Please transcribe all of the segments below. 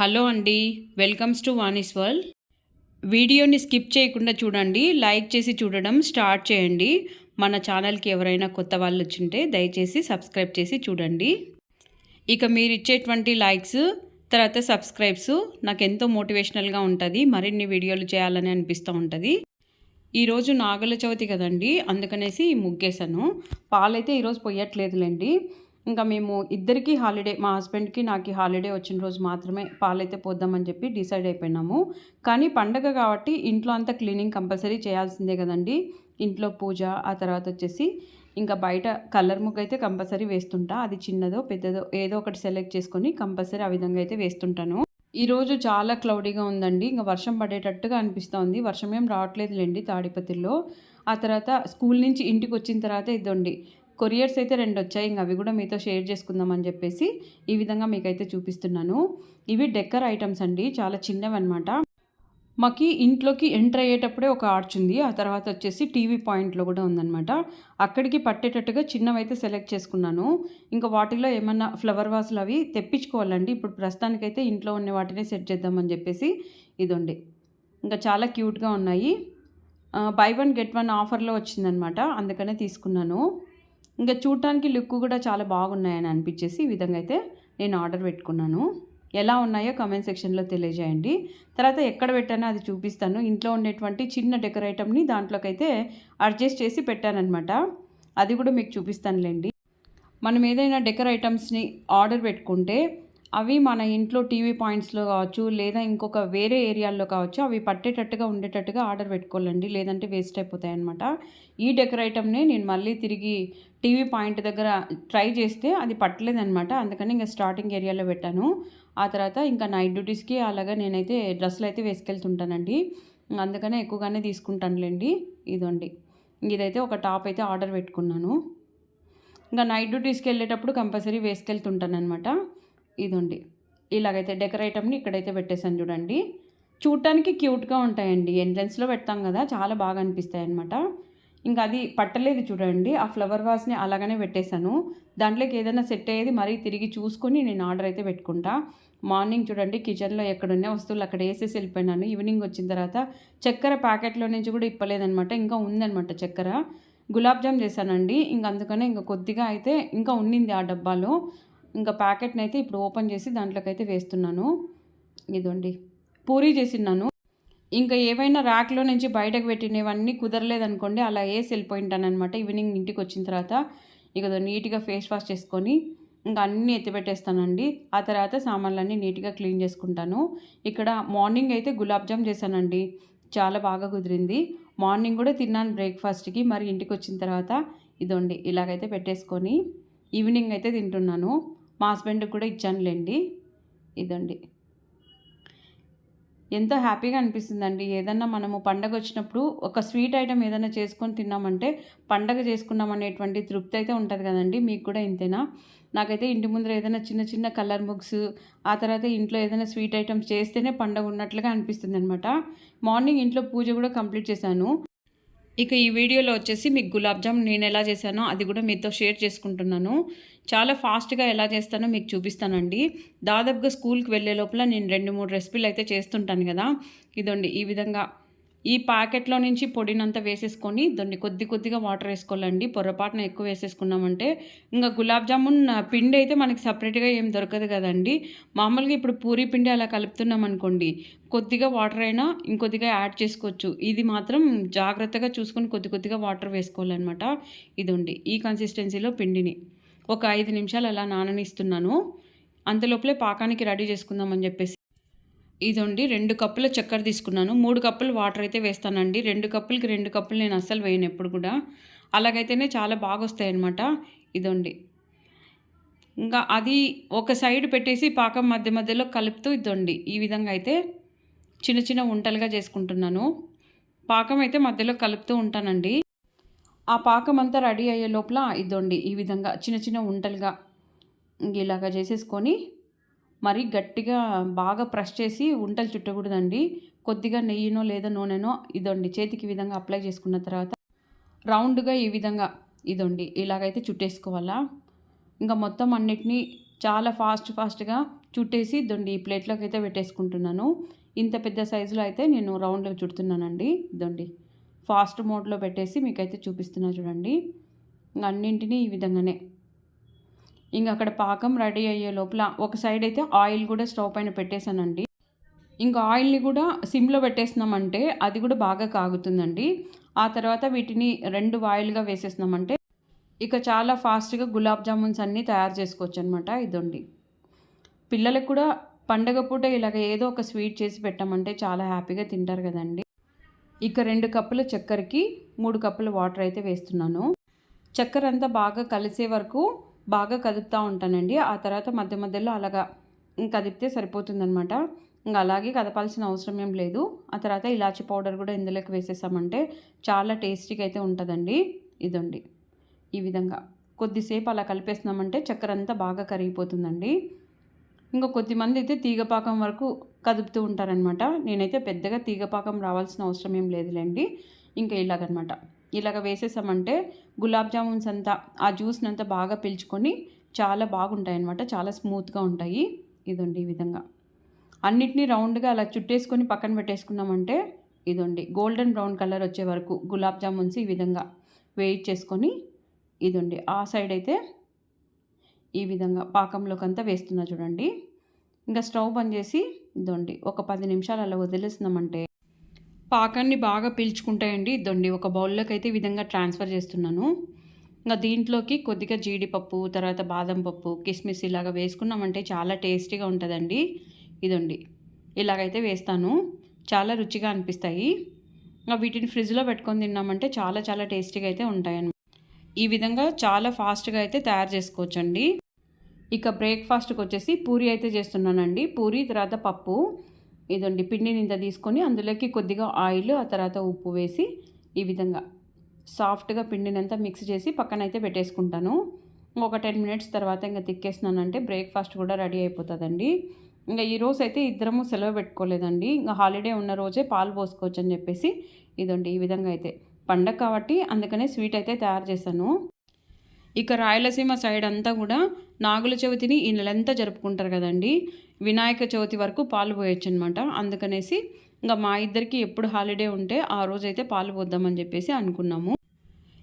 Hello అండి welcomes to Vani's world. వీడియోని skip చేయకుండా చూడండి లైక్ చేసి చూడడం స్టార్ట్ చేయండి. మన ఛానల్కి ఎవరైనా కొత్త వాళ్ళు వచ్చింటే దయచేసి సబ్స్క్రైబ్ చేసి చూడండి. ఇక మీరు ఇచ్చేటువంటి లైక్స్ తర్వాత సబ్స్క్రైబ్స్ నాకు ఎంతో మోటివేషనల్గా ఉంటుంది మరిన్ని వీడియోలు చేయాలని అనిపిస్తూ ఉంటుంది. ఈరోజు నాగల చవితి కదండి అందుకనేసి ముగ్గేశాను. పాలైతే ఈరోజు పొయ్యట్లేదులేండి. ఇంకా మేము ఇద్దరికి హాలిడే మా హస్బెండ్కి నాకు హాలిడే వచ్చిన రోజు మాత్రమే పాలైతే పోద్దామని చెప్పి డిసైడ్ అయిపోయినాము. కానీ పండగ కాబట్టి ఇంట్లో అంతా క్లీనింగ్ కంపల్సరీ చేయాల్సిందే కదండి. ఇంట్లో పూజ ఆ తర్వాత వచ్చేసి ఇంకా బయట కలర్ ముగ్గు అయితే కంపల్సరీ వేస్తుంటా. అది చిన్నదో పెద్దదో ఏదో ఒకటి సెలెక్ట్ చేసుకొని కంపల్సరీ ఆ విధంగా అయితే వేస్తుంటాను. ఈరోజు చాలా క్లౌడీగా ఉందండి. ఇంకా వర్షం పడేటట్టుగా అనిపిస్తోంది. వర్షం ఏం రావట్లేదులేండి తాడిపత్రిలో. ఆ తర్వాత స్కూల్ నుంచి ఇంటికి వచ్చిన తర్వాత ఇదండి. కొరియర్స్ అయితే రెండు వచ్చాయి. ఇంకా అవి కూడా మీతో షేర్ చేసుకుందాం అని చెప్పేసి ఈ విధంగా మీకైతే చూపిస్తున్నాను. ఇవి డెక్కర్ ఐటమ్స్ అండి. చాలా చిన్నవి అనమాట మాకి ఇంట్లోకి ఎంటర్ అయ్యేటప్పుడే ఒక ఆర్చ్ ఉంది. ఆ తర్వాత వచ్చేసి టీవీ పాయింట్లో కూడా ఉందన్నమాట. అక్కడికి పట్టేటట్టుగా చిన్నవైతే సెలెక్ట్ చేసుకున్నాను. ఇంకా వాటిలో ఏమన్నా ఫ్లవర్ వాసులు అవి తెప్పించుకోవాలండి. ఇప్పుడు ప్రస్తుతానికైతే ఇంట్లో ఉన్న వాటినే సెట్ చేద్దామని చెప్పేసి ఇదండి. ఇంకా చాలా క్యూట్గా ఉన్నాయి. బై వన్ గెట్ వన్ ఆఫర్లో వచ్చిందనమాట అందుకనే తీసుకున్నాను. ఇంకా చూడటానికి లుక్ కూడా చాలా బాగున్నాయని అనిపించేసి ఈ విధంగా అయితే నేను ఆర్డర్ పెట్టుకున్నాను. ఎలా ఉన్నాయో కమెంట్ సెక్షన్లో తెలియజేయండి. తర్వాత ఎక్కడ పెట్టానో అది చూపిస్తాను. ఇంట్లో ఉండేటువంటి చిన్న డెకర్ ఐటమ్ని అడ్జస్ట్ చేసి పెట్టానమాట అది కూడా మీకు చూపిస్తానులేండి. మనం ఏదైనా డెకర్ ఐటమ్స్ని ఆర్డర్ పెట్టుకుంటే అవి మన ఇంట్లో టీవీ పాయింట్స్లో కావచ్చు లేదా ఇంకొక వేరే ఏరియాల్లో కావచ్చు అవి పట్టేటట్టుగా ఉండేటట్టుగా ఆర్డర్ పెట్టుకోవాలండి. లేదంటే వేస్ట్ అయిపోతాయి అనమాట ఈ డెకర్ ఐటమ్ని నేను మళ్ళీ తిరిగి టీవీ పాయింట్ దగ్గర ట్రై చేస్తే అది పట్టలేదనమాట అందుకని ఇంకా స్టార్టింగ్ ఏరియాలో పెట్టాను. ఆ తర్వాత ఇంకా నైట్ డ్యూటీస్కి అలాగా నేనైతే డ్రెస్సులు అయితే వేసుకెళ్తుంటానండి. అందుకనే ఎక్కువగానే తీసుకుంటానులేండి. ఇదండి ఇదైతే ఒక టాప్ అయితే ఆర్డర్ పెట్టుకున్నాను. ఇంకా నైట్ డ్యూటీస్కి వెళ్ళేటప్పుడు కంపల్సరీ వేసుకెళ్తుంటాను అనమాట ఇదండి. ఇలాగైతే డెకరేటమ్ని ఇక్కడైతే పెట్టేసాను చూడండి. చూడటానికి క్యూట్గా ఉంటాయండి. ఎంట్రన్స్లో పెడతాం కదా చాలా బాగా అనిపిస్తాయి అనమాట ఇంకా అది పట్టలేదు చూడండి. ఆ ఫ్లవర్ వాస్ని అలాగనే పెట్టేశాను. దాంట్లోకి ఏదైనా సెట్ అయ్యేది మరీ తిరిగి చూసుకొని నేను ఆర్డర్ అయితే పెట్టుకుంటా. మార్నింగ్ చూడండి కిచెన్లో ఎక్కడున్న వస్తువులు అక్కడ వేసేసి వెళ్ళిపోయినాను. ఈవినింగ్ వచ్చిన తర్వాత చక్కెర ప్యాకెట్లో నుంచి కూడా ఇప్పలేదనమాట ఇంకా ఉందనమాట చక్కెర. గులాబ్ జామ్ చేశానండి. ఇంక అందుకనే ఇంకా కొద్దిగా అయితే ఇంకా ఉండింది ఆ డబ్బాలో. ఇంకా ప్యాకెట్ని అయితే ఇప్పుడు ఓపెన్ చేసి దాంట్లోకి అయితే వేస్తున్నాను. ఇదండి పూరీ చేసిన్నాను. ఇంకా ఏవైనా ర్యాక్లో నుంచి బయటకు పెట్టినవన్నీ కుదరలేదనుకోండి అలా వేసి వెళ్ళిపోయింటానమాట ఈవినింగ్ ఇంటికి వచ్చిన తర్వాత ఇక నీట్గా ఫేస్ వాష్ చేసుకొని ఇంకా అన్నీ ఎత్తిపెట్టేస్తానండి ఆ తర్వాత సామాన్లన్నీ నీట్గా క్లీన్ చేసుకుంటాను. ఇక్కడ మార్నింగ్ అయితే గులాబ్ జామ్ చేశానండి. చాలా బాగా కుదిరింది. మార్నింగ్ కూడా తిన్నాను బ్రేక్ఫాస్ట్కి. మరి ఇంటికి వచ్చిన తర్వాత ఇదండి ఇలాగైతే పెట్టేసుకొని ఈవినింగ్ అయితే తింటున్నాను. మా హస్బెండ్కి కూడా ఇచ్చానులేండి. ఇదండి. ఎంతో హ్యాపీగా అనిపిస్తుందండి. ఏదన్నా మనము పండగ వచ్చినప్పుడు ఒక స్వీట్ ఐటెం ఏదైనా చేసుకొని తిన్నామంటే పండగ చేసుకున్నాం అనేటువంటి తృప్తి అయితే ఉంటుంది కదండి. మీకు కూడా ఇంతేనా? నాకైతే ఇంటి ముందర ఏదైనా చిన్న చిన్న కలర్ ముగ్స్ ఆ తర్వాత ఇంట్లో ఏదైనా స్వీట్ ఐటమ్స్ చేస్తేనే పండగ ఉన్నట్లుగా అనిపిస్తుంది అనమాట మార్నింగ్ ఇంట్లో పూజ కూడా కంప్లీట్ చేశాను. ఇక ఈ వీడియోలో వచ్చేసి మీకు గులాబ్ జామ్ నేను ఎలా చేశానో అది కూడా మీతో షేర్ చేసుకుంటున్నాను. చాలా ఫాస్ట్గా ఎలా చేస్తానో మీకు చూపిస్తానండి. దాదాపుగా స్కూల్కి వెళ్ళే లోపల నేను రెండు మూడు రెసిపీలు అయితే చేస్తుంటాను కదా. ఇదండి ఈ విధంగా ఈ ప్యాకెట్లో నుంచి పొడినంతా వేసేసుకొని దాన్ని కొద్ది కొద్దిగా వాటర్ వేసుకోవాలండి. పొరపాటున ఎక్కువ వేసేసుకున్నామంటే ఇంకా గులాబ్ జామున్ పిండి అయితే మనకి సపరేట్గా ఏం దొరకదు కదండి. మామూలుగా ఇప్పుడు పూరి పిండి అలా కలుపుతున్నాం అనుకోండి కొద్దిగా వాటర్ అయినా ఇంకొద్దిగా యాడ్ చేసుకోవచ్చు. ఇది మాత్రం జాగ్రత్తగా చూసుకొని కొద్ది కొద్దిగా వాటర్ వేసుకోవాలన్నమాట. ఇదండి ఈ కన్సిస్టెన్సీలో పిండిని. ఒక ఐదు నిమిషాలు అలా నాననిస్తున్నాను. అంతలోపలే పాకానికి రెడీ చేసుకుందామని చెప్పేసి. ఇదండి రెండు కప్పుల చక్కెర తీసుకున్నాను. మూడు కప్పులు వాటర్ అయితే వేస్తానండి. రెండు కప్పులకి రెండు కప్పులు నేను అస్సలు వేయను ఎప్పుడు కూడా. అలాగైతేనే చాలా బాగా వస్తాయి అనమాట ఇదండి. ఇంకా అది ఒక సైడ్ పెట్టేసి పాకం మధ్య మధ్యలో కలుపుతూ ఇదండి. ఈ విధంగా అయితే చిన్న చిన్న వంటలుగా చేసుకుంటున్నాను. పాకం అయితే మధ్యలో కలుపుతూ ఉంటానండి. ఆ పాకం అంతా రెడీ అయ్యే లోపల ఇదండి. ఈ విధంగా చిన్న చిన్న వంటలుగా ఇలాగా చేసేసుకొని మరి గట్టిగా బాగా ప్రెస్ చేసి ఉంటలు చుట్టకూడదండి. కొద్దిగా నెయ్యినో లేదా నూనెనో ఇదండి. చేతికి విధంగా అప్లై చేసుకున్న తర్వాత రౌండ్గా ఈ విధంగా ఇదండి. ఇలాగైతే చుట్టేసుకోవాలా. ఇంకా మొత్తం అన్నిటినీ చాలా ఫాస్ట్ ఫాస్ట్గా చుట్టేసి దొండి ఈ ప్లేట్లోకి అయితే పెట్టేసుకుంటున్నాను. ఇంత పెద్ద సైజులో అయితే నేను రౌండ్లో చుడుతున్నానండి. ఇదండి. ఫాస్ట్ మోడ్లో పెట్టేసి మీకైతే చూపిస్తున్నా చూడండి. అన్నింటినీ ఈ విధంగానే. ఇంకా అక్కడ పాకం రెడీ అయ్యే లోపల ఒక సైడ్ అయితే ఆయిల్ కూడా స్టవ్ పైన పెట్టేశానండి. ఇంకా ఆయిల్ని కూడా సిమ్లో పెట్టేసినామంటే అది కూడా బాగా కాగుతుందండి. ఆ తర్వాత వీటిని రెండు వాయిల్గా వేసేసినామంటే ఇక చాలా ఫాస్ట్గా గులాబ్ జామున్స్ అన్నీ తయారు చేసుకోవచ్చు అనమాట ఇదండి. పిల్లలకు కూడా పండగ పూట ఇలాగ ఏదో ఒక స్వీట్ చేసి పెట్టామంటే చాలా హ్యాపీగా తింటారు కదండి. ఇక రెండు కప్పుల చక్కెరకి మూడు కప్పుల వాటర్ అయితే వేస్తున్నాను. చక్కెర అంతా బాగా కలిసే వరకు బాగా కదుపుతూ ఉంటానండి. ఆ తర్వాత మధ్య మధ్యలో అలాగా కదిపితే సరిపోతుందనమాట ఇంకా అలాగే కదపాల్సిన అవసరం ఏం లేదు. ఆ తర్వాత ఇలాచీ పౌడర్ కూడా ఇందులోకి వేసేసామంటే చాలా టేస్టీగా అయితే ఉంటుందండి. ఇదండి. ఈ విధంగా కొద్దిసేపు అలా కలిపేసినామంటే చక్కెర అంతా బాగా కరిగిపోతుందండి. ఇంకా కొద్దిమంది అయితే తీగపాకం వరకు కదుపుతూ ఉంటారనమాట నేనైతే పెద్దగా తీగపాకం రావాల్సిన అవసరం ఏం లేదులేండి. ఇంకా ఇలాగనమాట ఇలాగ వేసేసామంటే గులాబ్ జామున్స్ అంతా ఆ జ్యూస్ని అంతా బాగా పీల్చుకొని చాలా బాగుంటాయి అనమాట చాలా స్మూత్గా ఉంటాయి. ఇదండి ఈ విధంగా. అన్నిటినీ రౌండ్గా అలా చుట్టేసుకొని పక్కన పెట్టేసుకున్నామంటే ఇదండి. గోల్డెన్ బ్రౌన్ కలర్ వచ్చే వరకు గులాబ్ జామున్స్ ఈ విధంగా వెయిట్ చేసుకొని ఇదండి. ఆ సైడ్ అయితే ఈ విధంగా పాకంలోకి అంతా వేస్తున్నా చూడండి. ఇంకా స్టవ్ బంద్ చేసి దొండి ఒక పది నిమిషాలు అలా వదిలేస్తున్నామంటే పాకాన్ని బాగా పీల్చుకుంటాయండి దొండి ఒక బౌల్లోకి అయితే ఈ విధంగా ట్రాన్స్ఫర్ చేస్తున్నాను. ఇంకా దీంట్లోకి కొద్దిగా జీడిపప్పు తర్వాత బాదం పప్పు కిస్మిస్ ఇలాగ వేసుకున్నామంటే చాలా టేస్టీగా ఉంటుందండి. ఇదండి. ఇలాగైతే వేస్తాను. చాలా రుచిగా అనిపిస్తాయి. ఇంకా వీటిని ఫ్రిడ్జ్లో పెట్టుకొని తిన్నామంటే చాలా చాలా టేస్టీగా అయితే ఉంటాయన్నమాట. ఈ విధంగా చాలా ఫాస్ట్గా అయితే తయారు చేసుకోవచ్చండి. ఇక బ్రేక్ఫాస్ట్కి వచ్చేసి పూరి అయితే చేస్తున్నానండి. పూరి తర్వాత పప్పు ఇదండి పిండిని ఇంత తీసుకొని అందులోకి కొద్దిగా ఆయిల్ ఆ తర్వాత ఉప్పు వేసి ఈ విధంగా సాఫ్ట్గా పిండినంతా మిక్స్ చేసి పక్కన అయితే పెట్టేసుకుంటాను. ఒక టెన్ మినిట్స్ తర్వాత ఇంకా తిక్కేసినానంటే బ్రేక్ఫాస్ట్ కూడా రెడీ అయిపోతుందండి. ఇంకా ఈ రోజు అయితే ఇద్దరము సెలవు పెట్టుకోలేదండి. ఇంకా హాలిడే ఉన్న రోజే పాలు పోసుకోవచ్చు అని చెప్పేసి ఇదండి ఈ విధంగా అయితే. పండగ కాబట్టి అందుకనే స్వీట్ అయితే తయారు చేశాను. ఇక రాయలసీమ సైడ్ అంతా కూడా నాగుల చవితిని ఈ నెలంతా జరుపుకుంటారు కదండి. వినాయక చవితి వరకు పాలు పోయొచ్చు అనమాట అందుకనేసి ఇంకా మా ఇద్దరికి ఎప్పుడు హాలిడే ఉంటే ఆ రోజైతే పాలు పోద్దామని చెప్పేసి అనుకున్నాము.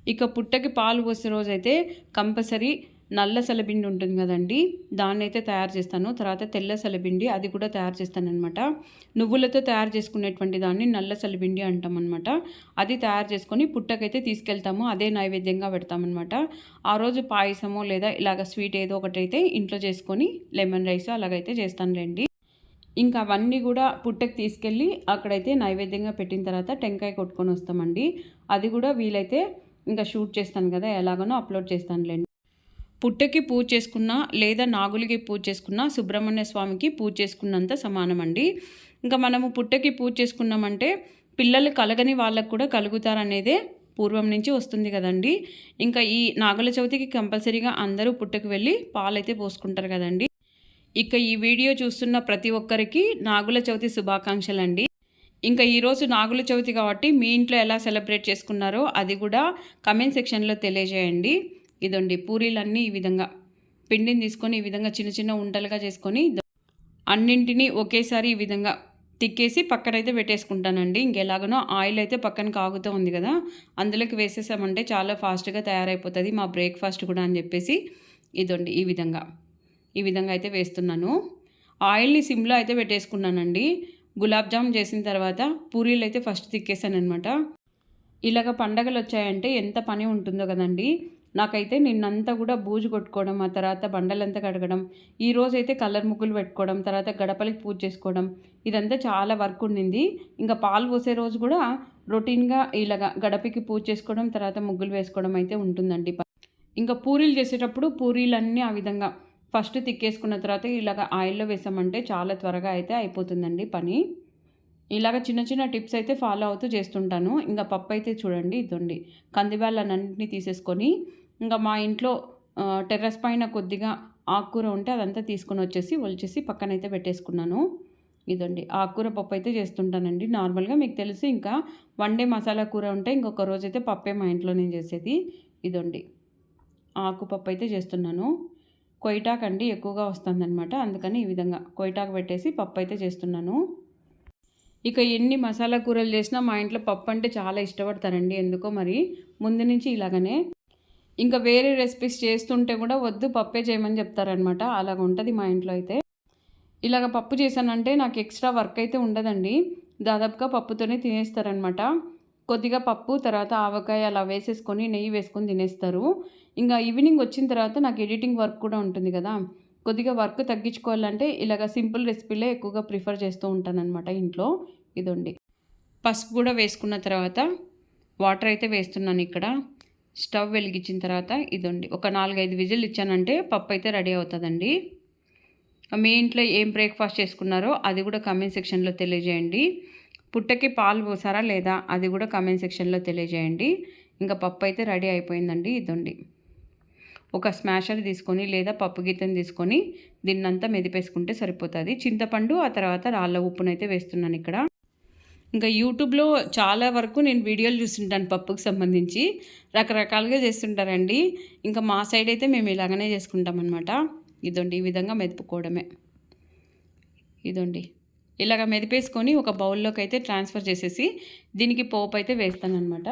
ఇక పుట్టకి పాలు పోసే రోజైతే కంపల్సరీ నల్ల సెలబిండి ఉంటుంది కదండి దాన్ని అయితే తయారు చేస్తాను. తర్వాత తెల్ల సెలబిండి అది కూడా తయారు చేస్తాను అనమాట నువ్వులతో తయారు చేసుకునేటువంటి దాన్ని నల్ల సెలబిండి అంటాం అనమాట అది తయారు చేసుకొని పుట్టకైతే తీసుకెళ్తాము అదే నైవేద్యంగా పెడతామన్నమాట. ఆ రోజు పాయసమో లేదా ఇలాగ స్వీట్ ఏదో ఒకటి అయితే ఇంట్లో చేసుకొని లెమన్ రైస్ అలాగైతే చేస్తానులేండి. ఇంకా అవన్నీ కూడా పుట్టకి తీసుకెళ్ళి అక్కడైతే నైవేద్యంగా పెట్టిన తర్వాత టెంకాయ కొట్టుకొని వస్తామండి. అది కూడా వీలైతే ఇంకా షూట్ చేస్తాను కదా ఎలాగనో అప్లోడ్ చేస్తానులేండి. పుట్టకి పూజ చేసుకున్నా లేదా నాగులకి పూజ చేసుకున్నా సుబ్రహ్మణ్య స్వామికి పూజ చేసుకున్నంత సమానం అండి ఇంకా మనము పుట్టకి పూజ చేసుకున్నామంటే పిల్లలు కలగని వాళ్ళకు కూడా కలుగుతారనేదే పూర్వం నుంచి వస్తుంది కదండి. ఇంకా ఈ నాగుల చవితికి కంపల్సరీగా అందరూ పుట్టకు వెళ్ళి పాలైతే పోసుకుంటారు కదండి. ఇక ఈ వీడియో చూస్తున్న ప్రతి ఒక్కరికి నాగుల చవితి శుభాకాంక్షలు అండి ఇంకా ఈరోజు నాగుల చవితి కాబట్టి మీ ఇంట్లో ఎలా సెలబ్రేట్ చేసుకున్నారో అది కూడా కమెంట్ సెక్షన్లో తెలియజేయండి. ఇదండి పూరీలన్నీ ఈ విధంగా. పిండిని తీసుకొని ఈ విధంగా చిన్న చిన్న ఉండలుగా చేసుకొని అన్నింటినీ ఒకేసారి ఈ విధంగా తిక్కేసి పక్కనైతే పెట్టేసుకుంటానండి. ఇంకెలాగనో ఆయిల్ అయితే పక్కన కాగుతూ ఉంది కదా అందులోకి వేసేసామంటే చాలా ఫాస్ట్గా తయారైపోతుంది మా బ్రేక్ఫాస్ట్ కూడా అని చెప్పేసి ఇదండి ఈ విధంగా. ఈ విధంగా అయితే వేస్తున్నాను. ఆయిల్ని సిమ్లో అయితే పెట్టేసుకున్నానండి. గులాబ్ జామ్ చేసిన తర్వాత పూరీలు అయితే ఫస్ట్ తిక్కేసాను అనమాట ఇలాగ పండగలు వచ్చాయంటే ఎంత పని ఉంటుందో కదండి. నాకైతే నిన్నంతా కూడా బూజు కొట్టుకోవడం ఆ తర్వాత బండలంతా కడగడం ఈ రోజైతే కలర్ ముగ్గులు పెట్టుకోవడం తర్వాత గడపలకి పూజ చేసుకోవడం ఇదంతా చాలా వర్క్ ఉండింది. ఇంకా పాలు పోసే రోజు కూడా రొటీన్గా ఇలాగ గడపకి పూజ చేసుకోవడం తర్వాత ముగ్గులు వేసుకోవడం అయితే ఉంటుందండి. ఇంకా పూరీలు చేసేటప్పుడు పూరీలన్నీ ఆ విధంగా ఫస్ట్ తిక్కేసుకున్న తర్వాత ఇలాగ ఆయిల్లో వేసామంటే చాలా త్వరగా అయితే అయిపోతుందండి పని. ఇలాగ చిన్న చిన్న టిప్స్ అయితే ఫాలో అవుతూ చేస్తుంటాను. ఇంకా పప్పు అయితే చూడండి ఇదండి. కందిబ్యాలన్నింటినీ తీసేసుకొని ఇంకా మా ఇంట్లో టెర్రస్ పైన కొద్దిగా ఆకుకూర ఉంటే అదంతా తీసుకొని వచ్చేసి ఒలిచేసి పక్కనైతే పెట్టేసుకున్నాను. ఇదండి. ఆకుకూర పప్పు అయితే చేస్తుంటానండి. నార్మల్గా మీకు తెలిసి ఇంకా వన్ డే మసాలా కూర ఉంటే ఇంకొక రోజు అయితే పప్పే మా ఇంట్లో నేను చేసేది. ఇదండి. ఆకుపప్పు అయితే చేస్తున్నాను. కొయిటాక్ అండి ఎక్కువగా వస్తుందన్నమాట. అందుకని ఈ విధంగా కొయిటాకు పెట్టేసి పప్పు అయితే చేస్తున్నాను. ఇక ఎన్ని మసాలా కూరలు చేసినా మా ఇంట్లో పప్పు అంటే చాలా ఇష్టపడతారండి. ఎందుకో మరి ముందు నుంచి ఇలాగనే ఇంకా వేరే రెసిపీస్ చేస్తుంటే కూడా వద్దు పప్పే చేయమని చెప్తారనమాట అలాగ ఉంటుంది మా ఇంట్లో అయితే. ఇలాగ పప్పు చేశానంటే నాకు ఎక్స్ట్రా వర్క్ అయితే ఉండదండి. దాదాపుగా పప్పుతోనే తినేస్తారనమాట కొద్దిగా పప్పు తర్వాత ఆవకాయ అలా వేసేసుకొని నెయ్యి వేసుకొని తినేస్తారు. ఇంకా ఈవినింగ్ వచ్చిన తర్వాత నాకు ఎడిటింగ్ వర్క్ కూడా ఉంటుంది కదా. కొద్దిగా వర్క్ తగ్గించుకోవాలంటే ఇలాగ సింపుల్ రెసిపీలే ఎక్కువగా ప్రిఫర్ చేస్తూ ఉంటానన్నమాట ఇంట్లో. ఇదండి. పసుపు కూడా వేసుకున్న తర్వాత వాటర్ అయితే వేస్తున్నాను ఇక్కడ. స్టవ్ వెలిగించిన తర్వాత ఇదండి. ఒక నాలుగైదు విజిల్ ఇచ్చానంటే పప్పు అయితే రెడీ అవుతుందండి. మీ ఇంట్లో ఏం బ్రేక్ఫాస్ట్ చేసుకున్నారో అది కూడా కమెంట్ సెక్షన్లో తెలియజేయండి. పుట్టకి పాలు పోసారా లేదా అది కూడా కమెంట్ సెక్షన్లో తెలియజేయండి. ఇంకా పప్పు అయితే రెడీ అయిపోయిందండి ఇదండి. ఒక స్మాషర్ తీసుకొని లేదా పప్పు గీతను తీసుకొని దీన్నంతా మెదిపేసుకుంటే సరిపోతుంది. చింతపండు ఆ తర్వాత రాళ్ళ ఉప్పునైతే వేస్తున్నాను ఇక్కడ. ఇంకా యూట్యూబ్లో చాలా వరకు నేను వీడియోలు చూస్తుంటాను పప్పుకు సంబంధించి. రకరకాలుగా చేస్తుంటారండి. ఇంకా మా సైడ్ అయితే మేము ఇలాగనే చేసుకుంటాం అనమాట ఇదండి ఈ విధంగా మెదుపుకోవడమే. ఇదండి. ఇలాగ మెదిపేసుకొని ఒక బౌల్లోకి అయితే ట్రాన్స్ఫర్ చేసేసి దీనికి పోపు అయితే వేస్తానమాట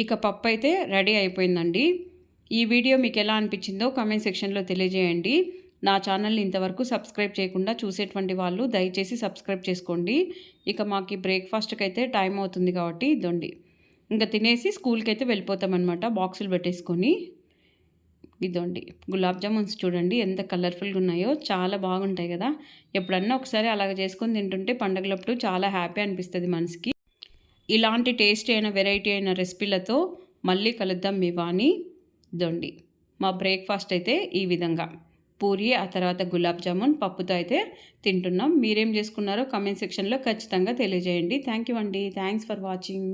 ఇక పప్పు అయితే రెడీ అయిపోయిందండి. ఈ వీడియో మీకు ఎలా అనిపించిందో కామెంట్ సెక్షన్లో తెలియజేయండి. నా ఛానల్ని ఇంతవరకు సబ్స్క్రైబ్ చేయకుండా చూసేటువంటి వాళ్ళు దయచేసి సబ్స్క్రైబ్ చేసుకోండి. ఇక మాకు బ్రేక్ఫాస్ట్కి అయితే టైం అవుతుంది కాబట్టి ఇదండి ఇంకా తినేసి స్కూల్కి అయితే వెళ్ళిపోతామన్నమాట బాక్సులు పెట్టేసుకొని. ఇదండి గులాబ్ జామున్స్ చూడండి ఎంత కలర్ఫుల్గా ఉన్నాయో చాలా బాగుంటాయి కదా. ఎప్పుడన్నా ఒకసారి అలాగ చేసుకొని తింటుంటే పండగలప్పుడు చాలా హ్యాపీ అనిపిస్తుంది మనసుకి. ఇలాంటి టేస్ట్ అయిన వెరైటీ అయిన రెసిపీలతో మళ్ళీ కలుద్దాం మీ వాణి దొండి. మా బ్రేక్ఫాస్ట్ అయితే ఈ విధంగా. పూరి ఆ తర్వాత గులాబ్ జామున్ పప్పుతో అయితే తింటున్నాం. మీరేం చేసుకున్నారో కమెంట్ సెక్షన్లో ఖచ్చితంగా తెలియజేయండి. థ్యాంక్ యూ అండి. Thanks for watching.